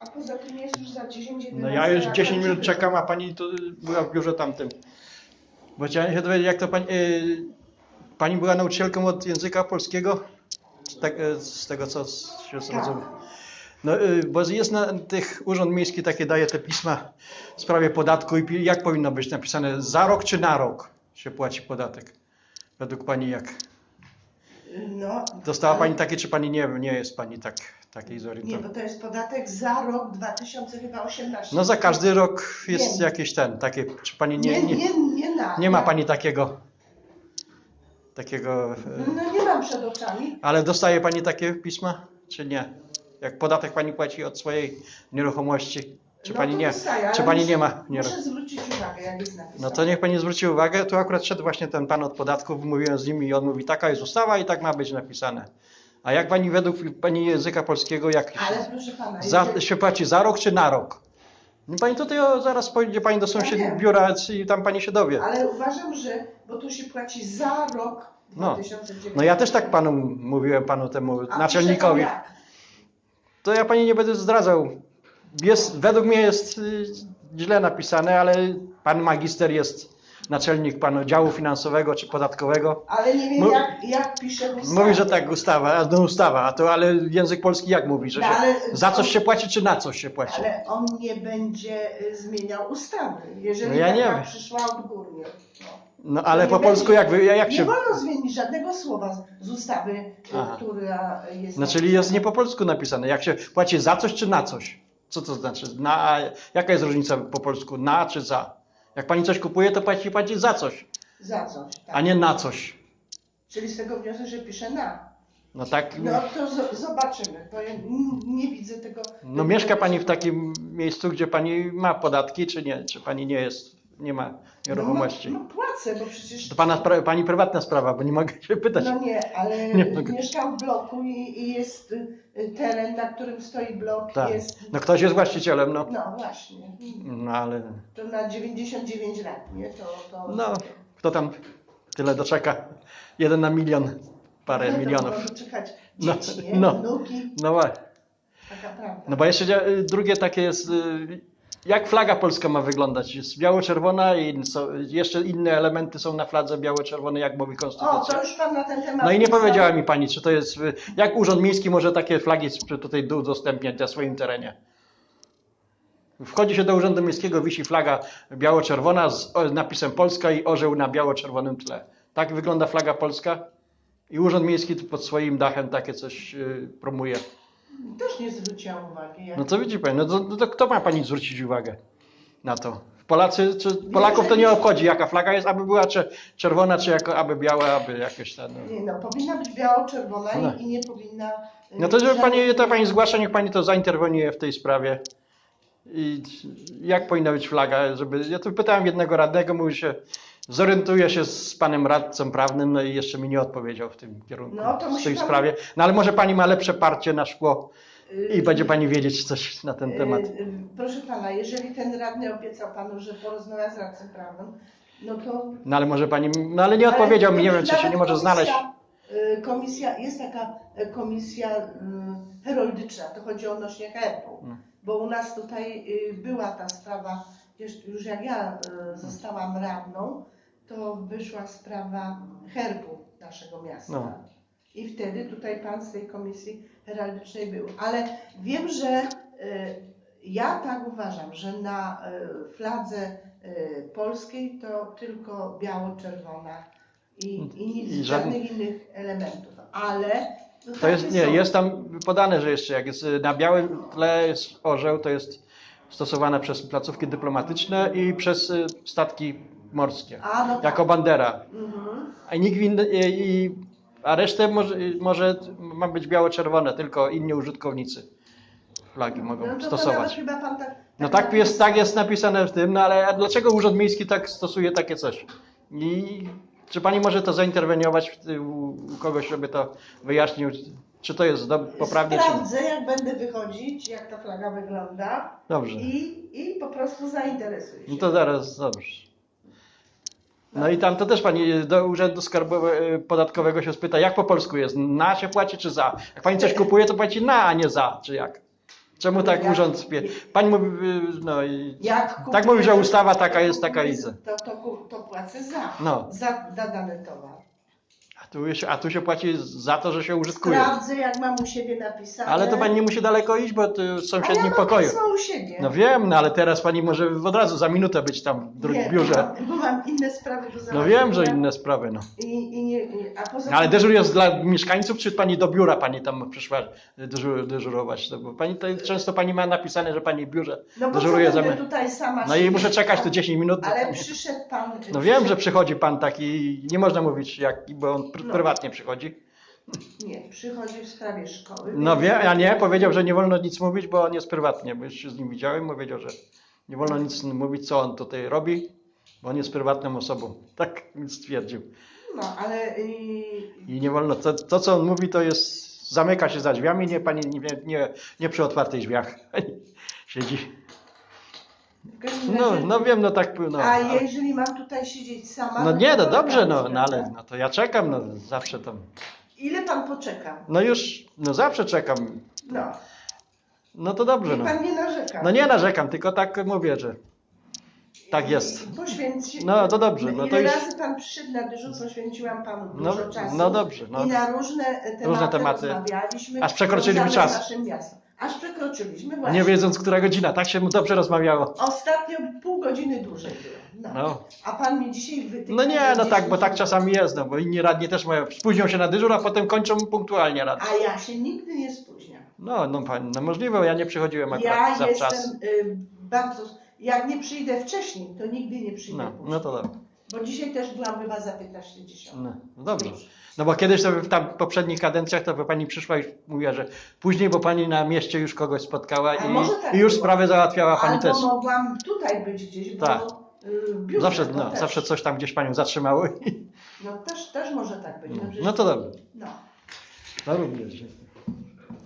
A poza tym jest już za 10 No ja już 10 minut czekam, a pani tu była w biurze tamtym. Bo chciałem się dowiedzieć, jak to pani... y, pani była nauczycielką od języka polskiego? Tak, y, z tego, co się zrozumiał. No, y, bo jest na tych urząd miejski takie daje te pisma w sprawie podatku i jak powinno być napisane? Za rok czy na rok się płaci podatek? Według pani jak? No, Dostała ale- pani takie, czy pani nie, nie jest pani tak, takiej Nie, zorientowana? bo to jest podatek za rok 2018. No za każdy rok jest Wiem. jakiś ten, takie, czy pani Nie, nie, nie, nie, nie, na. nie ma pani takiego, takiego, e, No nie mam przed oczami. ale dostaje pani takie pisma, czy nie? Jak podatek pani płaci od swojej nieruchomości, czy no pani nie, dostaję, czy pani muszę, nie ma nieruchomości? Muszę zwrócić uwagę, jak jest napisane. No to niech pani zwróci uwagę, tu akurat szedł właśnie ten pan od podatków, mówiłem z nim i on mówi, taka jest ustawa i tak ma być napisane. A jak pani według pani języka polskiego, jak pana, za, jeżeli- się płaci za rok czy na rok? No Pani tutaj o, zaraz pojedzie pani do sąsiedniego wiem. biura i tam pani się dowie. ale uważam, że, bo tu się płaci za rok No. 2019. No ja też tak panu mówiłem, panu temu A naczelnikowi. To ja pani nie będę zdradzał. Jest, według mnie jest y, źle napisane, ale pan magister jest naczelnik panu działu finansowego czy podatkowego. Ale nie wiem, Mów- jak, jak pisze w ustawie. Mówi, że tak ustawa, no ustawa, a to ale język polski jak mówi, że No, się, za coś się płaci czy na coś się płaci? Ale on nie będzie y, zmieniał ustawy, jeżeli No ja nie wiem. przyszła odgórnie. No. No ale nie po polsku będzie- jak, wy- jak Nie się... wolno zmienić żadnego słowa z- ustawy, Aha. która jest. No czyli jest nie po polsku napisane. Jak się płaci za coś czy na coś? Co to znaczy? Na, jaka jest różnica po polsku? Na czy za? Jak pani coś kupuje, to płaci, płaci za coś, Za coś. Tak. a nie na coś. Czyli z tego wniosek, że pisze na. No tak. No to zobaczymy, bo ja nie widzę tego. No mieszka pani w takim miejscu, gdzie pani ma podatki, czy nie? Czy pani nie jest, nie ma nieruchomości? No, no płacę, bo przecież. To pana, spra- pani prywatna sprawa, bo nie mogę się pytać. No nie, ale Nie mogę. mieszkam w bloku i, i jest y, teren, na którym stoi blok. Tak. Jest. No ktoś jest właścicielem, no. No właśnie. No ale, To na 99 lat, nie? To, to no, kto tam tyle doczeka? Jeden na milion, parę No milionów. Może czekać No, dzieci, nie? no. Wnuki, No właśnie. taka prawda. No bo jeszcze y, drugie takie jest, y, jak flaga polska ma wyglądać? Jest biało-czerwona i są, jeszcze inne elementy są na fladze biało-czerwonej, jak mówi o, konstytucja. to już pan na ten temat No i nie powiedziała mi pani, czy to jest, jak urząd miejski może takie flagi tutaj udostępniać na swoim terenie? Wchodzi się do urzędu miejskiego, wisi flaga biało-czerwona z o- napisem Polska i orzeł na biało-czerwonym tle. Tak wygląda flaga polska? I urząd miejski pod swoim dachem takie coś y, promuje. Też nie zwróciłam uwagi. Jak... No to widzi pani, no to, no to kto ma pani zwrócić uwagę na to? Polacy, czy Polaków to nie obchodzi, jaka flaga jest, aby była czy czerwona, czy jako, aby biała, aby jakieś ten. No, Nie, no, powinna być biało-czerwona No. i, nie powinna... y, no to żeby pani, to pani zgłasza, niech pani to zainterweniuje w tej sprawie. I jak powinna być flaga, żeby. Ja tu pytałem jednego radnego, mówi się, zorientuje się z panem radcą prawnym, no i jeszcze mi nie odpowiedział w tym kierunku, No, to w tej pan- sprawie. No ale może pani ma lepsze parcie na szkło Y, i będzie pani wiedzieć coś na ten temat. y, y, Proszę pana, jeżeli ten radny obiecał panu, że porozmawia z radcą prawnym, no to... No ale może pani, no ale nie odpowiedział mi, nie wiem, czy się nie może komisja, znaleźć. y, Komisja, jest taka y, komisja y, heroidyczna, to chodzi o nośnie herbu, Mm. bo u nas tutaj y, była ta sprawa, już, jak ja y, zostałam radną, to wyszła sprawa herbu naszego miasta. No. I wtedy tutaj pan z tej komisji heraldycznej był. Ale wiem, że y, ja tak uważam, że na y, fladze y, polskiej to tylko biało-czerwona i, i nic, I żadnych- żadnych innych elementów. Ale no To jest, nie, są. jest tam podane, że jeszcze jak jest na białym tle jest orzeł, to jest stosowane przez placówki dyplomatyczne i przez y, statki morskie, A, no tak. jako bandera. Mhm. A nikt inny, i, a resztę może, może ma być biało-czerwone, tylko inni użytkownicy flagi mogą No to, to stosować. pan tak. No tak jest, tak jest napisane w tym, no ale dlaczego Urząd Miejski tak stosuje takie coś? I czy pani może to zainterweniować u, kogoś, żeby to wyjaśnił, czy to jest do, poprawnie, czy nie? Sprawdzę, jak będę wychodzić, jak ta flaga wygląda Dobrze. i, i po prostu zainteresuję się. No to zaraz, dobrze. No i tam to też pani do Urzędu Skarbowego Podatkowego się spyta, jak po polsku jest? Na się płaci czy za? Jak pani coś kupuje, to płaci na, a nie za, czy jak? Czemu tak Jak- urząd spie... Pani mówi, y, no i... Tak mówi, że ustawa taka jest, taka idzie. To, to, to płacę za, No. za, za dany towar. A tu, się, a tu się płaci za to, że się użytkuje. Sprawdzę, jak mam u siebie napisane. Ale to pani nie musi daleko iść, bo to w A ja sąsiednim mam pokoju. pismo u siebie. No wiem, no ale teraz pani może od razu za minutę być tam w dru- Nie, biurze. Bo mam, inne sprawy do No załatwienia. wiem, że inne sprawy, no. I, i nie, nie, a poza No, Ale dyżur jest dla mieszkańców, czy pani do biura pani tam przyszła dyżur, dyżurować? No, bo pani tutaj często pani ma napisane, że pani w biurze No dyżuruje za mnie. tutaj sama No i muszę czekać tu 10 minut. Ale przyszedł pan... No wiem, że przychodzi pan taki, nie można mówić jaki, bo on No. prywatnie przychodzi. Nie, przychodzi w sprawie szkoły. No wie, a nie, powiedział, że nie wolno nic mówić, bo on jest prywatnie, bo już się z nim widziałem, powiedział, że nie wolno nic mówić, co on tutaj robi, bo on jest prywatną osobą. Tak mi stwierdził. No, ale... y, I nie wolno, to, to co on mówi, to jest, zamyka się za drzwiami, nie pani, nie, nie, nie przy otwartych drzwiach. Siedzi. Każdym No, razie- no wiem, no tak, no. A ale- jeżeli mam tutaj siedzieć sama... No to nie, no dobrze, no, no ale no to ja czekam, no zawsze tam. Ile pan poczeka? No już, no zawsze czekam. No. No to dobrze, no. pan nie narzeka. No nie narzekam, tylko tak mówię, że tak jest. Poświęci... No, to dobrze, no Ile to już- razy pan przyszedł na dyżur, poświęciłam panu No, dużo czasu. no dobrze, no. I na różne tematy, Różne tematy. rozmawialiśmy. Aż przekroczyliśmy czas. Z naszym miastem. Aż przekroczyliśmy, właśnie. Nie wiedząc, która godzina, tak się mu dobrze rozmawiało. Ostatnio pół godziny dłużej było. No. No. A pan mi dzisiaj wytyka... No nie, no 10 tak, bo tak czasami jest, no bo inni radni też mają, spóźnią się na dyżur, a potem kończą punktualnie rad. A ja się nigdy nie spóźniam. No, no, pani, no możliwe, ja nie przychodziłem akurat Ja za jestem y, bardzo... Jak nie przyjdę wcześniej, to nigdy nie przyjdę No, później. no to dobrze. Bo dzisiaj też byłam chyba za 15.10. No, no dobrze. No bo kiedyś to w tam poprzednich kadencjach to by pani przyszła i mówiła, że później, bo pani na mieście już kogoś spotkała A i, może tak i już było. sprawę załatwiała pani Albo też. mogłam tutaj być gdzieś, bo Tak. y, Zawsze, to no, też. zawsze coś tam gdzieś panią zatrzymało. i- No też, też może tak być. No, przecież- no to dobrze. No. No również.